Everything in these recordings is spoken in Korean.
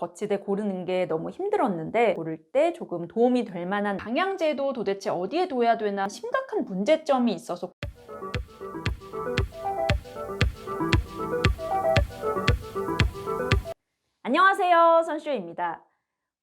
거치대 고르는 게 너무 힘들었는데 고를 때 조금 도움이 될 만한 방향제도 도대체 어디에 둬야 되나 심각한 문제점이 있어서 안녕하세요. 선쇼입니다.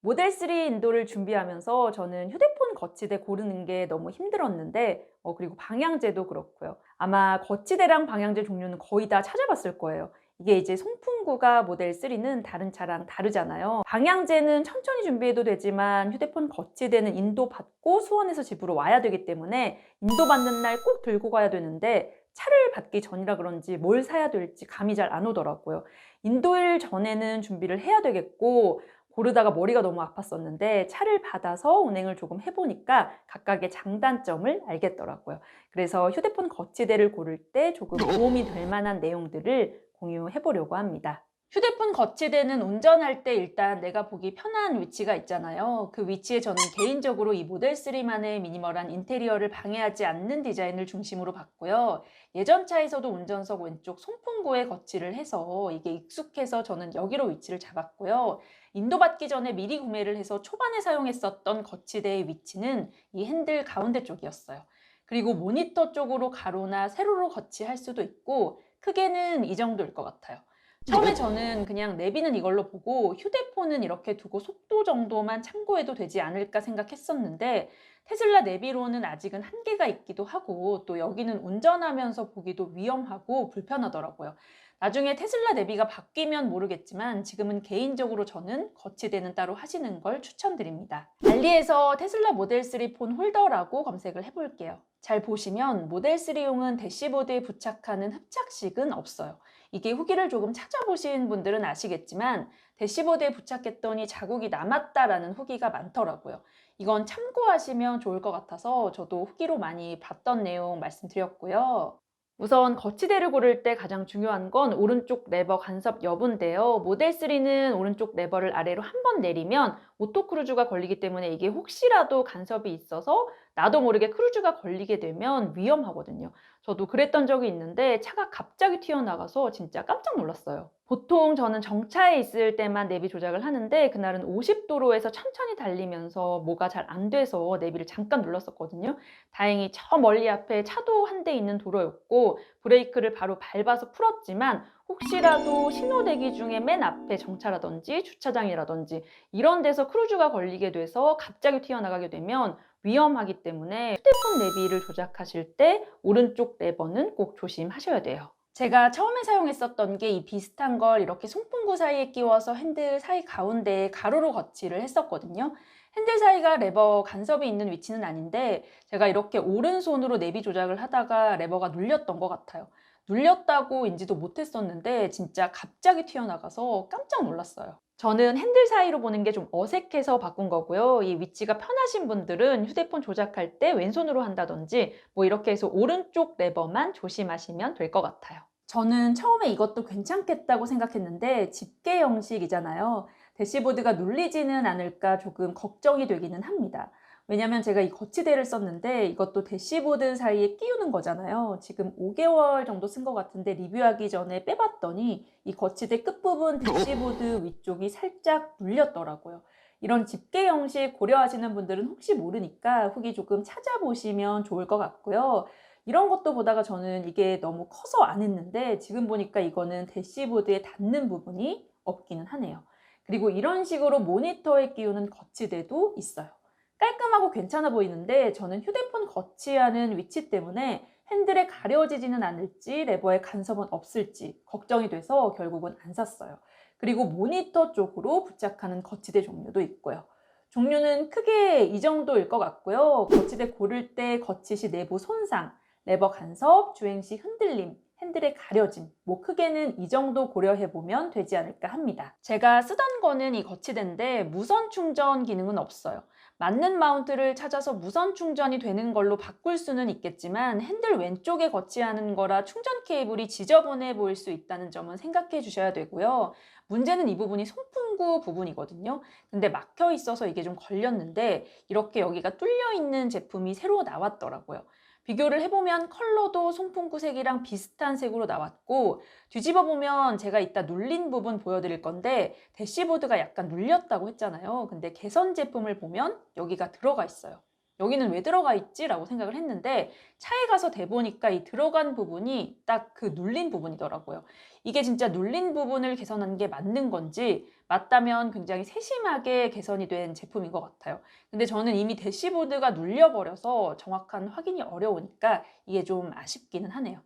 모델 3 인도를 준비하면서 저는 휴대폰 거치대 고르는 게 너무 힘들었는데 어, 그리고 방향제도 그렇고요. 아마 거치대랑 방향제 종류는 거의 다 찾아봤을 거예요. 이게 이제 송풍구가 모델 3는 다른 차랑 다르잖아요. 방향제는 천천히 준비해도 되지만 휴대폰 거치대는 인도 받고 수원에서 집으로 와야 되기 때문에 인도 받는 날 꼭 들고 가야 되는데 차를 받기 전이라 그런지 뭘 사야 될지 감이 잘 안 오더라고요. 인도일 전에는 준비를 해야 되겠고 고르다가 머리가 너무 아팠었는데 차를 받아서 운행을 조금 해보니까 각각의 장단점을 알겠더라고요. 그래서 휴대폰 거치대를 고를 때 조금 도움이 될 만한 내용들을 공유해 보려고 합니다. 휴대폰 거치대는 운전할 때 일단 내가 보기 편한 위치가 있잖아요. 그 위치에 저는 개인적으로 이 모델 3만의 미니멀한 인테리어를 방해하지 않는 디자인을 중심으로 봤고요. 예전 차에서도 운전석 왼쪽 송풍구에 거치를 해서 이게 익숙해서 저는 여기로 위치를 잡았고요. 인도받기 전에 미리 구매를 해서 초반에 사용했었던 거치대의 위치는 이 핸들 가운데 쪽이었어요. 그리고 모니터 쪽으로 가로나 세로로 거치할 수도 있고 크게는 이 정도일 것 같아요. 처음에 저는 그냥 내비는 이걸로 보고 휴대폰은 이렇게 두고 속도 정도만 참고해도 되지 않을까 생각했었는데 테슬라 내비로는 아직은 한계가 있기도 하고 또 여기는 운전하면서 보기도 위험하고 불편하더라고요. 나중에 테슬라 내비가 바뀌면 모르겠지만 지금은 개인적으로 저는 거치대는 따로 하시는 걸 추천드립니다. 알리에서 테슬라 모델 3 폰 홀더라고 검색을 해볼게요. 잘 보시면 모델 3용은 대시보드에 부착하는 흡착식은 없어요. 이게 후기를 조금 찾아보신 분들은 아시겠지만 대시보드에 부착했더니 자국이 남았다라는 후기가 많더라고요. 이건 참고하시면 좋을 것 같아서 저도 후기로 많이 봤던 내용 말씀드렸고요. 우선 거치대를 고를 때 가장 중요한 건 오른쪽 레버 간섭 여부인데요. 모델 3는 오른쪽 레버를 아래로 한 번 내리면 오토 크루즈가 걸리기 때문에 이게 혹시라도 간섭이 있어서 나도 모르게 크루즈가 걸리게 되면 위험하거든요. 저도 그랬던 적이 있는데 차가 갑자기 튀어나가서 진짜 깜짝 놀랐어요. 보통 저는 정차에 있을 때만 내비 조작을 하는데 그날은 50도로에서 천천히 달리면서 뭐가 잘 안 돼서 내비를 잠깐 눌렀었거든요. 다행히 저 멀리 앞에 차도 한 대 있는 도로였고 브레이크를 바로 밟아서 풀었지만 혹시라도 신호 대기 중에 맨 앞에 정차라든지 주차장이라든지 이런 데서 크루즈가 걸리게 돼서 갑자기 튀어나가게 되면 위험하기 때문에 휴대폰 내비를 조작하실 때 오른쪽 레버는 꼭 조심하셔야 돼요. 제가 처음에 사용했었던 게 이 비슷한 걸 이렇게 송풍구 사이에 끼워서 핸들 사이 가운데에 가로로 거치를 했었거든요. 핸들 사이가 레버 간섭이 있는 위치는 아닌데 제가 이렇게 오른손으로 내비 조작을 하다가 레버가 눌렸던 것 같아요. 눌렸다고 인지도 못했었는데 진짜 갑자기 튀어나가서 깜짝 놀랐어요. 저는 핸들 사이로 보는 게 좀 어색해서 바꾼 거고요. 이 위치가 편하신 분들은 휴대폰 조작할 때 왼손으로 한다든지 뭐 이렇게 해서 오른쪽 레버만 조심하시면 될 것 같아요. 저는 처음에 이것도 괜찮겠다고 생각했는데 집게 형식이잖아요. 대시보드가 눌리지는 않을까 조금 걱정이 되기는 합니다. 왜냐면 제가 이 거치대를 썼는데 이것도 대시보드 사이에 끼우는 거잖아요. 지금 5개월 정도 쓴 것 같은데 리뷰하기 전에 빼봤더니 이 거치대 끝부분 대시보드 위쪽이 살짝 눌렸더라고요. 이런 집게 형식 고려하시는 분들은 혹시 모르니까 후기 조금 찾아보시면 좋을 것 같고요. 이런 것도 보다가 저는 이게 너무 커서 안 했는데 지금 보니까 이거는 대시보드에 닿는 부분이 없기는 하네요. 그리고 이런 식으로 모니터에 끼우는 거치대도 있어요. 깔끔하고 괜찮아 보이는데 저는 휴대폰 거치하는 위치 때문에 핸들에 가려지지는 않을지 레버에 간섭은 없을지 걱정이 돼서 결국은 안 샀어요. 그리고 모니터 쪽으로 부착하는 거치대 종류도 있고요. 종류는 크게 이 정도일 것 같고요. 거치대 고를 때 거치시 내부 손상, 레버 간섭, 주행시 흔들림, 핸들의 가려짐, 뭐 크게는 이 정도 고려해보면 되지 않을까 합니다. 제가 쓰던 거는 이 거치대인데 무선 충전 기능은 없어요. 맞는 마운트를 찾아서 무선 충전이 되는 걸로 바꿀 수는 있겠지만 핸들 왼쪽에 거치하는 거라 충전 케이블이 지저분해 보일 수 있다는 점은 생각해 주셔야 되고요. 문제는 이 부분이 송풍구 부분이거든요. 근데 막혀 있어서 이게 좀 걸렸는데 이렇게 여기가 뚫려 있는 제품이 새로 나왔더라고요. 비교를 해보면 컬러도 송풍구색이랑 비슷한 색으로 나왔고 뒤집어 보면 제가 이따 눌린 부분 보여드릴 건데 대시보드가 약간 눌렸다고 했잖아요. 근데 개선 제품을 보면 여기가 들어가 있어요. 여기는 왜 들어가 있지? 라고 생각을 했는데 차에 가서 대보니까 이 들어간 부분이 딱 그 눌린 부분이더라고요. 이게 진짜 눌린 부분을 개선한 게 맞는 건지 맞다면 굉장히 세심하게 개선이 된 제품인 것 같아요. 근데 저는 이미 대시보드가 눌려버려서 정확한 확인이 어려우니까 이게 좀 아쉽기는 하네요.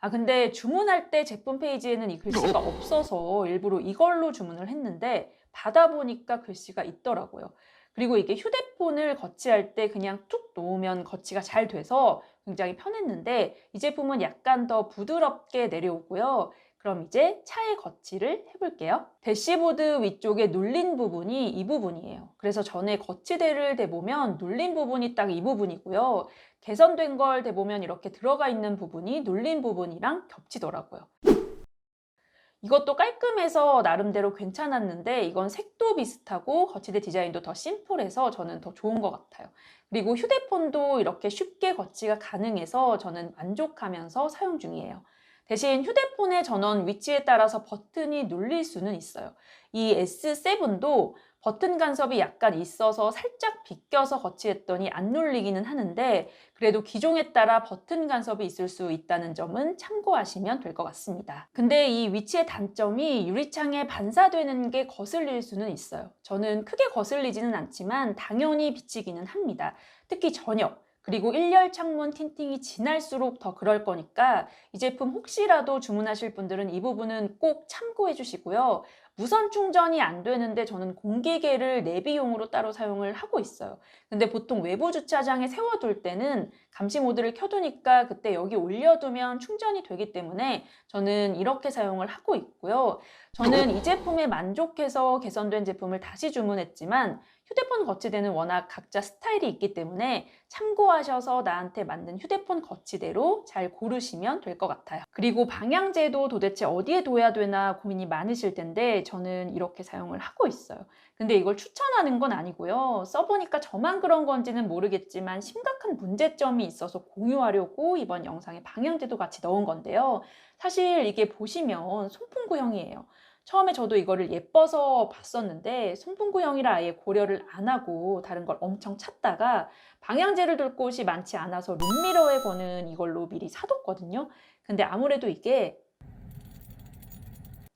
아, 근데 주문할 때 제품 페이지에는 이 글씨가 없어서 일부러 이걸로 주문을 했는데 받아보니까 글씨가 있더라고요. 그리고 이게 휴대폰을 거치할 때 그냥 툭 놓으면 거치가 잘 돼서 굉장히 편했는데 이 제품은 약간 더 부드럽게 내려오고요. 그럼 이제 차의 거치를 해볼게요. 대시보드 위쪽에 눌린 부분이 이 부분이에요. 그래서 전에 거치대를 대보면 눌린 부분이 딱 이 부분이고요. 개선된 걸 대보면 이렇게 들어가 있는 부분이 눌린 부분이랑 겹치더라고요. 이것도 깔끔해서 나름대로 괜찮았는데 이건 색도 비슷하고 거치대 디자인도 더 심플해서 저는 더 좋은 것 같아요. 그리고 휴대폰도 이렇게 쉽게 거치가 가능해서 저는 만족하면서 사용 중이에요. 대신 휴대폰의 전원 위치에 따라서 버튼이 눌릴 수는 있어요. 이 S7도 버튼 간섭이 약간 있어서 살짝 비껴서 거치했더니 안 눌리기는 하는데 그래도 기종에 따라 버튼 간섭이 있을 수 있다는 점은 참고하시면 될 것 같습니다. 근데 이 위치의 단점이 유리창에 반사되는 게 거슬릴 수는 있어요. 저는 크게 거슬리지는 않지만 당연히 비치기는 합니다. 특히 저녁, 그리고 일렬 창문 틴팅이 진할수록 더 그럴 거니까 이 제품 혹시라도 주문하실 분들은 이 부분은 꼭 참고해 주시고요. 무선 충전이 안 되는데 저는 공기계를 내비용으로 따로 사용을 하고 있어요. 근데 보통 외부 주차장에 세워둘 때는 감시 모드를 켜두니까 그때 여기 올려두면 충전이 되기 때문에 저는 이렇게 사용을 하고 있고요. 저는 이 제품에 만족해서 개선된 제품을 다시 주문했지만 휴대폰 거치대는 워낙 각자 스타일이 있기 때문에 참고하셔서 나한테 맞는 휴대폰 거치대로 잘 고르시면 될 것 같아요. 그리고 방향제도 도대체 어디에 둬야 되나 고민이 많으실 텐데 저는 이렇게 사용을 하고 있어요. 근데 이걸 추천하는 건 아니고요. 써보니까 저만 그런 건지는 모르겠지만 심각한 문제점이 있어서 공유하려고 이번 영상에 방향제도 같이 넣은 건데요. 사실 이게 보시면 송풍구형이에요. 처음에 저도 이거를 예뻐서 봤었는데 송풍구형이라 아예 고려를 안 하고 다른 걸 엄청 찾다가 방향제를 둘 곳이 많지 않아서 룸미러에 거는 이걸로 미리 사뒀거든요. 근데 아무래도 이게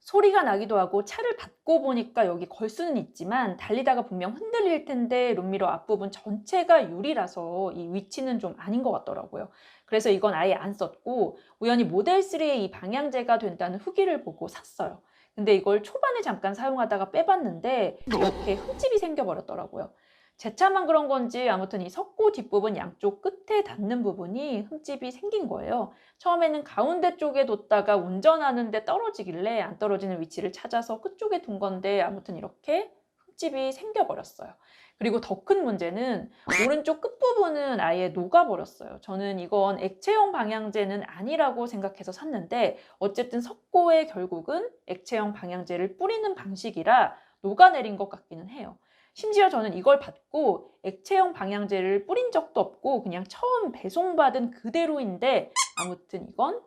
소리가 나기도 하고 차를 받고 보니까 여기 걸 수는 있지만 달리다가 분명 흔들릴 텐데 룸미러 앞부분 전체가 유리라서 이 위치는 좀 아닌 것 같더라고요. 그래서 이건 아예 안 썼고 우연히 모델 3의 이 방향제가 된다는 후기를 보고 샀어요. 근데 이걸 초반에 잠깐 사용하다가 빼봤는데 이렇게 흠집이 생겨버렸더라고요. 제 차만 그런 건지 아무튼 이 석고 뒷부분 양쪽 끝에 닿는 부분이 흠집이 생긴 거예요. 처음에는 가운데 쪽에 뒀다가 운전하는데 떨어지길래 안 떨어지는 위치를 찾아서 끝쪽에 둔 건데 아무튼 이렇게 흠집이 생겨버렸어요. 그리고 더 큰 문제는 오른쪽 끝부분은 아예 녹아버렸어요. 저는 이건 액체형 방향제는 아니라고 생각해서 샀는데 어쨌든 석고에 결국은 액체형 방향제를 뿌리는 방식이라 녹아내린 것 같기는 해요. 심지어 저는 이걸 받고 액체형 방향제를 뿌린 적도 없고 그냥 처음 배송받은 그대로인데 아무튼 이건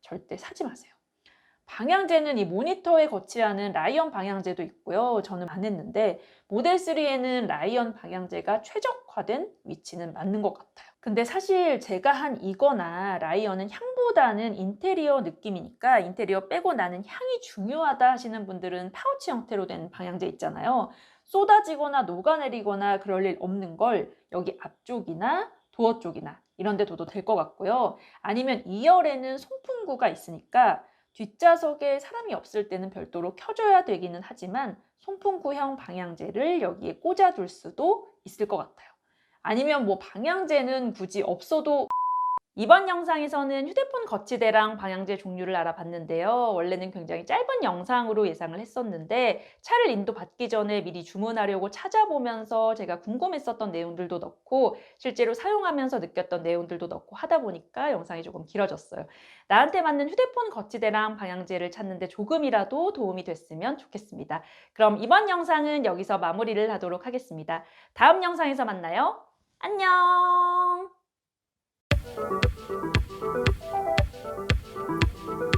절대 사지 마세요. 방향제는 이 모니터에 거치하는 라이언 방향제도 있고요. 저는 안 했는데 모델 3에는 라이언 방향제가 최적화된 위치는 맞는 것 같아요. 근데 사실 제가 한 이거나 라이언은 향보다는 인테리어 느낌이니까 인테리어 빼고 나는 향이 중요하다 하시는 분들은 파우치 형태로 된 방향제 있잖아요. 쏟아지거나 녹아내리거나 그럴 일 없는 걸 여기 앞쪽이나 도어 쪽이나 이런 데 둬도 될 것 같고요. 아니면 2열에는 송풍구가 있으니까 뒷좌석에 사람이 없을 때는 별도로 켜줘야 되기는 하지만 송풍구형 방향제를 여기에 꽂아둘 수도 있을 것 같아요. 아니면 뭐 방향제는 굳이 없어도 이번 영상에서는 휴대폰 거치대랑 방향제 종류를 알아봤는데요. 원래는 굉장히 짧은 영상으로 예상을 했었는데 차를 인도받기 전에 미리 주문하려고 찾아보면서 제가 궁금했었던 내용들도 넣고 실제로 사용하면서 느꼈던 내용들도 넣고 하다 보니까 영상이 조금 길어졌어요. 나한테 맞는 휴대폰 거치대랑 방향제를 찾는데 조금이라도 도움이 됐으면 좋겠습니다. 그럼 이번 영상은 여기서 마무리를 하도록 하겠습니다. 다음 영상에서 만나요. 안녕! Thank you.